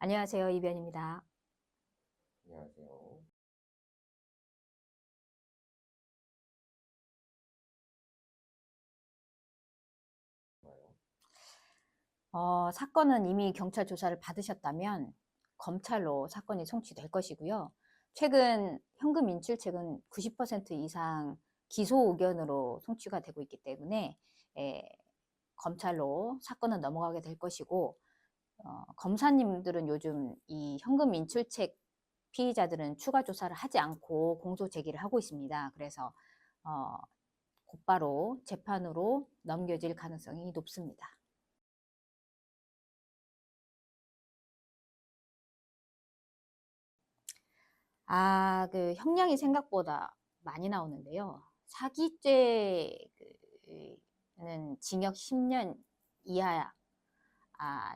안녕하세요. 이변입니다. 안녕하세요. 어, 사건은 이미 경찰 조사를 받으셨다면 검찰로 사건이 송치될 것이고요. 최근 현금 인출책은 90% 이상 기소 의견으로 송치가 되고 있기 때문에 에, 검찰로 사건은 넘어가게 될 것이고 어, 검사님들은 요즘 이 현금 인출책 피의자들은 추가 조사를 하지 않고 공소 제기를 하고 있습니다. 그래서 어, 곧바로 재판으로 넘겨질 가능성이 높습니다. 아, 그 형량이 생각보다 많이 나오는데요. 사기죄는 징역 10년 이하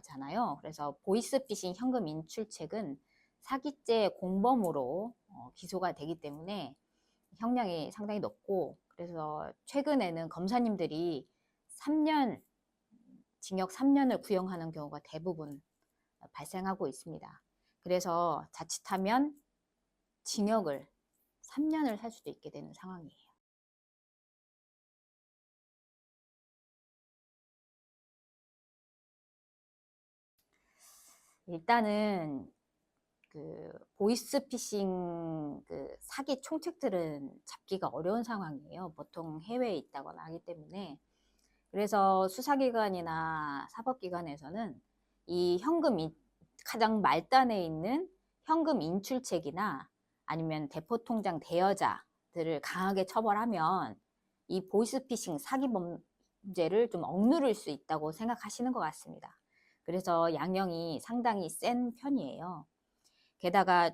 잖아요. 그래서 보이스피싱 현금 인출책은 사기죄 공범으로 어, 기소가 되기 때문에 형량이 상당히 높고 그래서 최근에는 검사님들이 3년 징역 3년을 구형하는 경우가 대부분 발생하고 있습니다. 그래서 자칫하면 징역을 3년을 살 수도 있게 되는 상황이에요. 일단은 그 보이스피싱 그 사기 총책들은 잡기가 어려운 상황이에요. 보통 해외에 있다거나 하기 때문에 그래서 수사기관이나 사법기관에서는 이 현금 인, 가장 말단에 있는 현금 인출책이나 아니면 대포통장 대여자들을 강하게 처벌하면 이 보이스피싱 사기 범죄를 좀 억누를 수 있다고 생각하시는 것 같습니다. 그래서 양형이 상당히 센 편이에요. 게다가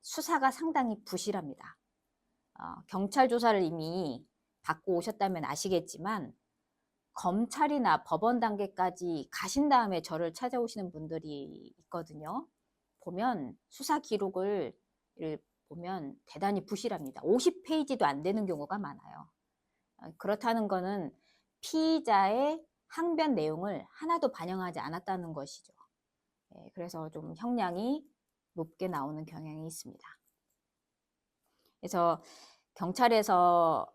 수사가 상당히 부실합니다. 어, 경찰 조사를 이미 받고 오셨다면 아시겠지만 검찰이나 법원 단계까지 가신 다음에 저를 찾아오시는 분들이 있거든요. 보면 수사 기록을 보면 대단히 부실합니다. 50페이지도 안 되는 경우가 많아요. 어, 그렇다는 것은 피의자의 항변 내용을 하나도 반영하지 않았다는 것이죠. 예, 그래서 좀 형량이 높게 나오는 경향이 있습니다. 그래서 경찰에서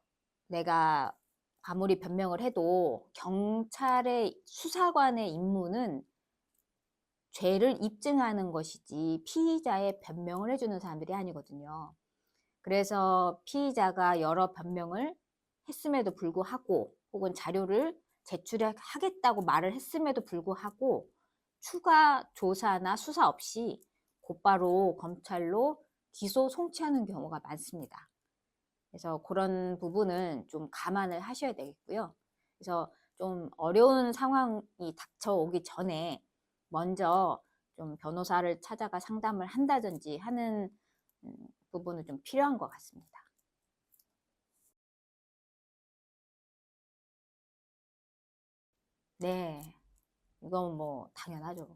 내가 아무리 변명을 해도 경찰의 수사관의 임무는 죄를 입증하는 것이지 피의자의 변명을 해주는 사람들이 아니거든요. 그래서 피의자가 여러 변명을 했음에도 불구하고 혹은 자료를 제출하겠다고 말을 했음에도 불구하고 추가 조사나 수사 없이 곧바로 검찰로 기소 송치하는 경우가 많습니다. 그래서 그런 부분은 좀 감안을 하셔야 되겠고요. 그래서 좀 어려운 상황이 닥쳐오기 전에 먼저 좀 변호사를 찾아가 상담을 한다든지 하는 음, 부분은 좀 필요한 것 같습니다. 네, 이건 뭐 당연하죠.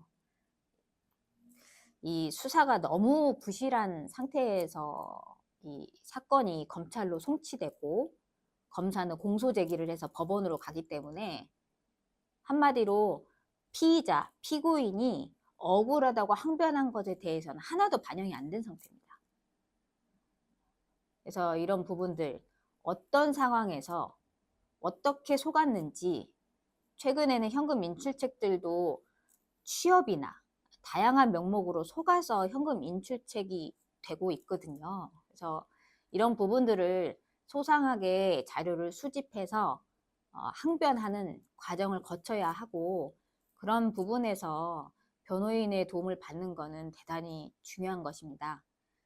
이 수사가 너무 부실한 상태에서 이 사건이 검찰로 송치되고 검사는 공소 제기를 해서 법원으로 가기 때문에 한마디로 피의자, 피고인이 억울하다고 항변한 것에 대해서는 하나도 반영이 안 된 상태입니다. 그래서 이런 부분들 어떤 상황에서 어떻게 속았는지 최근에는 현금 인출책들도 취업이나 다양한 명목으로 속아서 현금 인출책이 되고 있거든요. 그래서 이런 부분들을 소상하게 자료를 수집해서 어, 항변하는 과정을 거쳐야 하고 그런 부분에서 변호인의 도움을 받는 것은 대단히 중요한 것입니다.